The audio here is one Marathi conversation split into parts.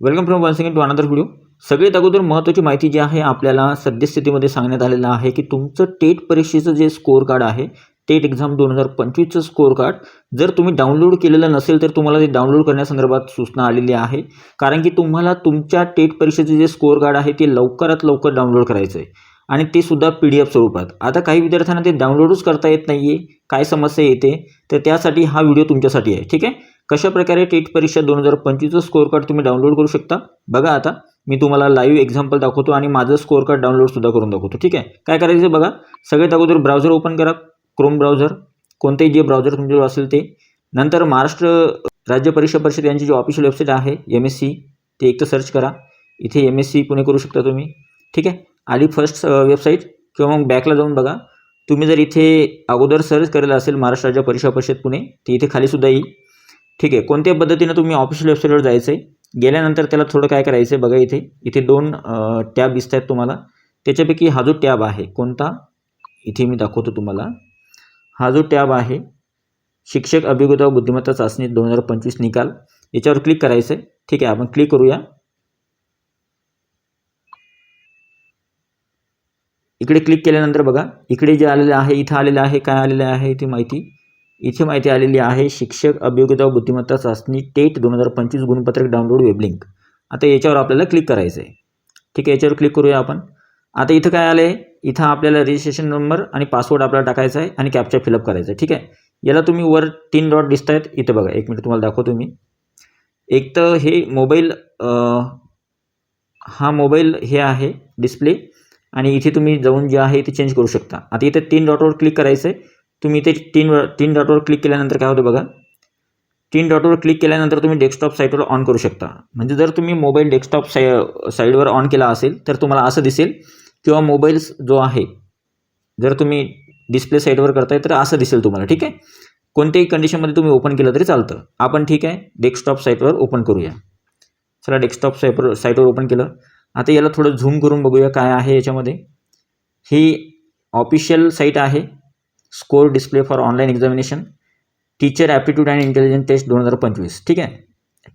Welcome from one second to another video सगळ्यात अगोदर महत्त्वाची माहिती जी आहे आपल्याला सद्यस्थितीमध्ये सांगण्यात आलेलं आहे की तुमचं टेट परीक्षेचं जे स्कोअर कार्ड आहे टेट एक्झाम दोन हजार पंचवीसचं स्कोअर कार्ड जर तुम्ही डाउनलोड केलेलं नसेल तर तुम्हाला ते डाउनलोड करण्यासंदर्भात सूचना आलेली आहे. कारण की तुम्हाला तुमच्या टेट परीक्षेचे जे स्कोअर कार्ड आहे ते लवकरात लवकर डाउनलोड करायचं आहे आणि ते सुद्धा पी डी एफ स्वरूपात. आता काही विद्यार्थ्यांना ते डाउनलोडच करता येत नाही आहे काय समस्या येते तर त्यासाठी हा व्हिडिओ तुमच्यासाठी आहे. ठीक आहे? कशा प्रकारे टेट परीक्षा दोन हजार पंचवीसचं स्कोअर कार्ड तुम्ही डाउनलोड करू शकता? बघा आता मी तुम्हाला लाईव्ह एक्झाम्पल दाखवतो आणि माझं स्कोअर कार्ड डाउनलोडसुद्धा करून दाखवतो ठीक आहे? काय करायचं बघा सगळ्यात अगोदर ब्राउझर ओपन करा क्रोम ब्राउझर कोणतेही जे ब्राउझर तुमच्याजवळ असेल ते. नंतर महाराष्ट्र राज्य परीक्षा परिषद यांची जी ऑफिशियल वेबसाईट आहे एम एस सी ते एक तर सर्च करा. इथे एम एस सी पुणे करू शकता तुम्ही ठीक आहे? आधी फर्स्ट वेबसाईट किंवा मग बॅकला जाऊन बघा. तुम्ही जर इथे अगोदर सर्च केलेलं असेल महाराष्ट्र राज्य परीक्षा परिषद पुणे ते इथे खालीसुद्धा येईल. ठीक आहे. कोणत्या पद्धतीनं तुम्ही ऑफिशियल वेबसाईटवर जायचं आहे गेल्यानंतर त्याला थोडं काय करायचं आहे बघा इथे. इथे दोन टॅब दिसत आहेत तुम्हाला. त्याच्यापैकी हा जो टॅब आहे कोणता? इथे मी दाखवतो तुम्हाला. हा जो टॅब आहे शिक्षक अभिगुता बुद्धिमत्ता चाचणी दोन हजार पंचवीस निकाल. याच्यावर क्लिक करायचं आहे ठीक आहे आपण क्लिक करूया. इकडे क्लिक केल्यानंतर बघा इकडे जे आलेलं आहे इथं आलेलं आहे काय आलेलं आहे ती माहिती. इथे माहिती आलेली आहे शिक्षक अभियोग्यता बुद्धिमत्ता चाचणी टेट दोन हजार पंचवीस गुणपत्रक डाउनलोड वेबलिंक. आता याच्यावर आपल्याला क्लिक करायचं आहे ठीक आहे याच्यावर क्लिक करूया आपण. आता इथं काय आलं आहे इथं आपल्याला रजिस्ट्रेशन नंबर आणि पासवर्ड आपल्याला टाकायचा आहे आणि कॅप्चा फिलअप करायचा आहे ठीक आहे? याला तुम्ही वर तीन डॉट दिसत आहेत इथं बघा एक मिनिट तुम्हाला दाखवतो मी. एक तर हे मोबाईल हा मोबाईल हे आहे डिस्प्ले आणि इथे तुम्ही जाऊन जे आहे ते चेंज करू शकता. आता इथे तीन डॉटवर क्लिक करायचं आहे तुम्ही इथे तीन तीन डॉटवर क्लिक केल्यानंतर काय होतं बघा? तीन डॉटवर क्लिक केल्यानंतर तुम्ही डेस्कटॉप साईटवर ऑन करू शकता. म्हणजे जर तुम्ही मोबाईल डेस्कटॉप साई साईडवर ऑन केला असेल तर तुम्हाला असं दिसेल किंवा मोबाईल्स जो आहे जर तुम्ही डिस्प्ले साईटवर करताय तर असं दिसेल तुम्हाला ठीक आहे? कोणत्याही कंडिशनमध्ये तुम्ही ओपन केलं तरी चालतं. आपण ठीक आहे डेस्कटॉप साईटवर ओपन करूया. चला डेस्कटॉप साईटवर साईटवर ओपन केलं. आता याला थोडं झूम करून बघूया काय आहे याच्यामध्ये. ही ऑफिशियल साईट आहे. Score display for online examination teacher aptitude and intelligence test दोन हजार पंचवीस. ठीक आहे?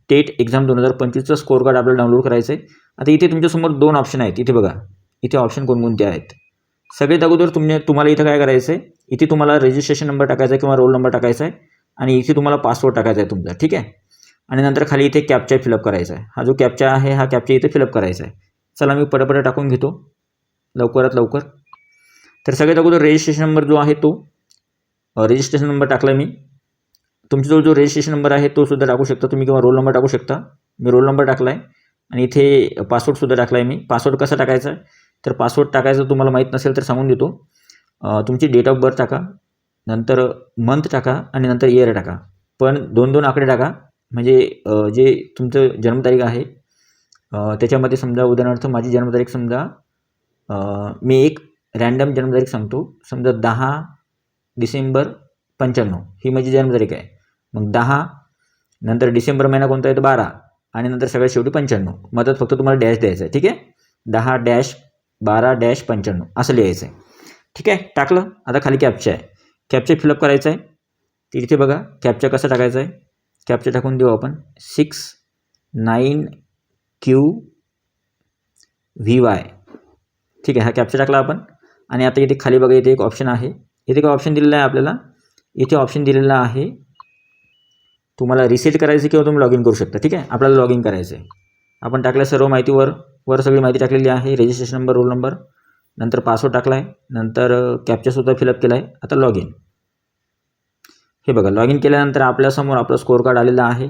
टेट एक्झाम दोन हजार पंचवीसचं स्कोअर कार्ड आपल्याला डाउनलोड करायचं आहे. आता इथे तुमच्यासमोर दोन ऑप्शन आहेत. इथे बघा. इथे ऑप्शन कोणकोणते आहेत? सगळ्यात अगोदर तुम्ही तुम्हाला इथं काय करायचं आहे? इथे तुम्हाला रजिस्ट्रेशन नंबर टाकायचा आहे किंवा रोल नंबर टाकायचा आहे आणि इथे तुम्हाला पासवर्ड टाकायचा आहे तुमचा. ठीक आहे? आणि नंतर खाली इथे कॅप्चा फिलअप करायचा आहे. हा जो कॅप्चा आहे हा कॅप्चा इथे फिलअप करायचा आहे. चला मी पटापट टाकून घेतो. लवकरात लवकर. तर सगळ्यात अगोदर रजिस्ट्रेशन नंबर जो आहे तो रजिस्ट्रेशन नंबर टाकला मी. तुमच्याजवळ जो रजिस्ट्रेशन नंबर आहे तो सुद्धा टाकू शकता तुम्ही किंवा रोल नंबर टाकू शकता. मी रोल नंबर टाकला आहे आणि इथे पासवर्डसुद्धा टाकला आहे मी. पासवर्ड कसा टाकायचा? तर पासवर्ड टाकायचं तुम्हाला माहीत नसेल तर सांगून देतो. तुमची डेट ऑफ बर्थ टाका नंतर मंथ टाका आणि नंतर इयर टाका. पण दोन दोन आकडे टाका. म्हणजे जे तुमचं जन्मतारीख आहे त्याच्यामध्ये समजा उदाहरणार्थ माझी जन्मतारीख समजा मी एक रॅन्डम जन्मतारीख सांगतो. समजा दहा डिसेंबर पंच्याण्णव. ही माझी जन्मतारीख आहे. मग दहा नंतर डिसेंबर महिना कोणता येतो बारा. आणि नंतर सगळ्यात शेवटी पंच्याण्णव. मधात फक्त तुम्हाला डॅश द्यायचं आहे ठीक आहे? दहा डॅश बारा डॅश पंच्याण्णव. असं लिहायचं आहे ठीक आहे? टाकलं? आता खाली कॅपचा आहे. कॅपचा फिलअप करायचं आहे तिथे बघा. कॅप्चा कसा टाकायचा आहे कॅप्चा टाकून देऊ आपण. Six nine Q V Y ठीक आहे? हा कॅप्चा टाकला आपण. आणि आता इथे खाली बघा इथे एक ऑप्शन आहे. इथे काय ऑप्शन दिलेला आहे आपल्याला? इथे ऑप्शन दिलेला आहे तुम्हाला रिसेट करायचं किंवा तुम्ही लॉग इन करू शकता ठीक आहे? आपल्याला लॉग इन करायचं आहे आपण टाकल्या सर्व माहितीवर वर सगळी माहिती टाकलेली आहे रजिस्ट्रेशन नंबर रोल नंबर नंतर पासवर्ड टाकला आहे नंतर कॅप्चासुद्धा फिलअप केला आहे आता लॉग इन हे बघा लॉग इन केल्यानंतर आपल्यासमोर आपलं स्कोअर कार्ड आलेलं आहे.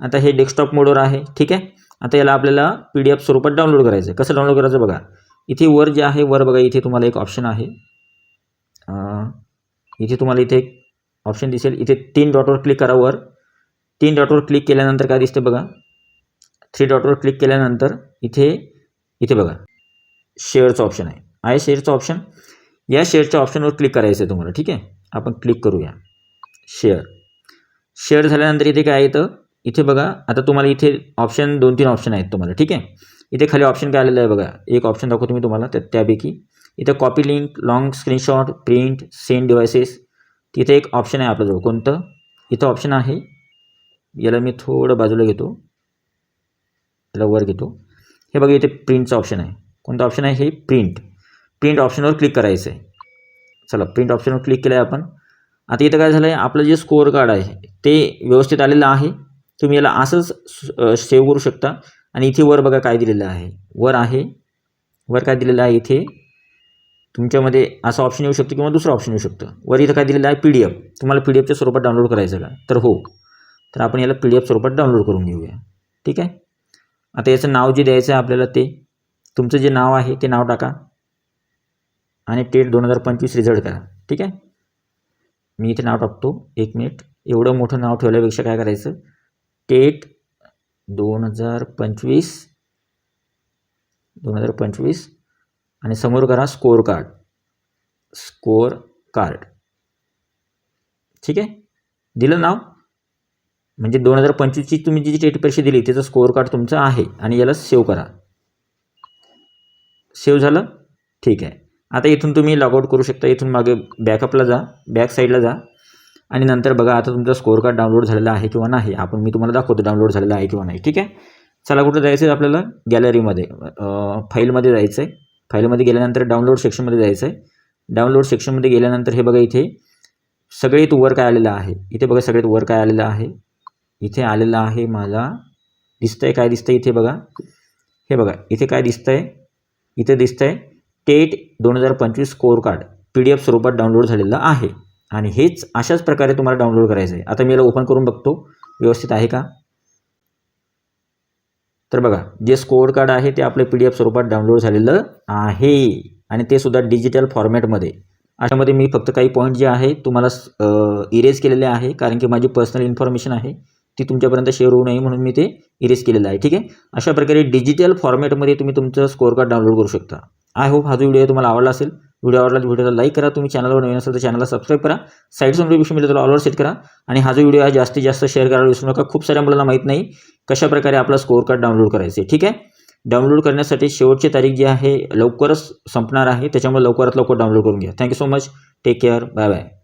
आता हे डेस्कटॉप मोडवर आहे ठीक आहे? आता याला आपल्याला पी डी एफ स्वरूपात डाउनलोड करायचं आहे कसं डाउनलोड करायचं बघा? इथे वर जे आहे वर बघा इथे तुम्हाला एक ऑप्शन आहे. इथे तुम्हाला इथे एक ऑप्शन दिसेल. इथे तीन डॉटवर क्लिक करा वर. तीन डॉटवर क्लिक केल्यानंतर काय दिसते बघा? थ्री डॉटवर क्लिक केल्यानंतर इथे इथे बघा शेअरचं ऑप्शन आहे. आहे शेअरचं ऑप्शन या शेअरच्या ऑप्शनवर क्लिक करायचं आहे तुम्हाला ठीक आहे? आपण क्लिक करूया. शेअर शेअर झाल्यानंतर इथे काय येतं? इथे बघा आता तुम्हाला इथे ऑप्शन दोन तीन ऑप्शन आहेत तुम्हाला ठीक आहे? इथे खाली ऑप्शन काय आलेलं आहे बघा. एक ऑप्शन दाखवतो मी तुम्हाला त्या त्यापैकी. इथं copy link long screenshot print send devices तिथे एक ऑप्शन आहे आपल्याजवळ. कोणतं? इथं ऑप्शन आहे. याला मी थोडं बाजूला घेतो. याला वर घेतो. हे बघा इथे प्रिंटचं ऑप्शन आहे. कोणतं ऑप्शन आहे? हे प्रिंट प्रिंट ऑप्शनवर क्लिक करायचं आहे चला प्रिंट ऑप्शनवर क्लिक केलं आहे आपण. आता इथं काय झालं आहे आपलं जे स्कोअर कार्ड आहे ते व्यवस्थित आलेलं आहे. तुम्ही याला असंच सेव्ह करू शकता. आणि इथे वर बघा काय दिलेलं आहे. वर आहे. वर काय दिलेलं आहे इथे? तुमच्यामध्ये असं ऑप्शन येऊ शकतो किंवा दुसरं ऑप्शन येऊ शकतं. वर इथं काय दिलेलं आहे? पी डी एफ तुम्हाला पी डी एफच्या स्वरूपात डाउनलोड करायचं का? तर हो. तर आपण याला पी डी एफ स्वरूपात डाउनलोड करून घेऊया. ठीक आहे? आता याचं नाव जे द्यायचं आहे आपल्याला ते. तुमचं जे नाव आहे ते नाव टाका. आणि टेट दोन हजार पंचवीस रिझल्ट करा. ठीक आहे? मी इथे नाव टाकतो. एक मिनिट एवढं मोठं नाव ठेवल्यापेक्षा काय करायचं? टेट दोन हजार पंचवीस दोन हजार पंचवीस आणि समोर करा स्कोअर कार्ड. Score card. ठीक आहे? दिलं नाव? म्हणजे दोन हजार पंचवीसची तुम्ही जी टेट परीक्षा दिली त्याचं स्कोअर कार्ड तुमचं आहे आणि याला सेव्ह करा. सेव्ह झालं? ठीक आहे. आता इथून तुम्ही लॉगआउट करू शकता. इथून मागे बॅकअपला जा. बॅक साईडला जा. आणि नंतर बघा आता तुमचा स्कोअर कार्ड डाउनलोड झालेला आहे किंवा नाही आपण मी तुम्हाला दाखवतो डाउनलोड झालेला आहे किंवा नाही ठीक आहे? चला कुठं जायचं आहे आपल्याला गॅलरीमध्ये फाईलमध्ये जायचं आहे फाईलमध्ये गेल्यानंतर डाउनलोड सेक्शनमध्ये जायचं आहे डाउनलोड सेक्शनमध्ये गेल्यानंतर हे बघा इथे सगळ्यात वर काय आलेलं आहे? इथे बघा सगळ्यात वर काय आलेलं आहे? इथे आलेलं आहे मला दिसतंय काय दिसतंय इथे बघा? हे बघा इथे काय दिसतंय? इथे दिसतंय टेट दोन हजार पंचवीस score card P D F स्वरूपात डाउनलोड झालेलं आहे. आणि हेच अशाच प्रकारे तुम्हाला डाउनलोड करायचं आहे आता मी याला ओपन करून बघतो. व्यवस्थित आहे का? तर बघा जे स्कोअर कार्ड आहे ते आपलं पी डी एफ स्वरूपात डाउनलोड झालेलं आहे. आणि ते सुद्धा डिजिटल फॉर्मॅटमध्ये अशामध्ये मी फक्त काही पॉईंट जे आहे तुम्हाला इरेज केलेले आहे. कारण की माझी पर्सनल इन्फॉर्मेशन आहे. ती तुमच्यापर्यंत शेअर होऊ नये म्हणून मी ते इरेज केलेलं आहे. ठीक आहे? अशा प्रकारे डिजिटल फॉर्मॅटमध्ये तुम्ही तुमचं स्कोअर कार्ड डाउनलोड करू शकता. आय होप हा जो व्हिडिओ तुम्हाला आवडला असेल व्हिडिओ आवडला तर व्हिडिओला लाईक करा. तुम्ही चॅनलवर नवीन असेल तर चॅनलला सबस्क्राईब करा. साईड नोटिफिकेशन मिळेल त्याला ऑलवर सेट करा. आणि हा जो व्हिडिओ आहे जास्तीत जास्त शेअर करायला विसरू नका. खूप साऱ्या मुलांना माहीत नाही कशाप्रकारे आपला स्कोअर कार्ड डाउनलोड करायचे. ठीक आहे? डाउनलोड करण्यासाठी शेवटची तारीख जी आहे लवकरच संपणार आहे. त्याच्यामुळे लवकरात लवकर डाउनलोड करून घ्या. Thank you so much take care bye bye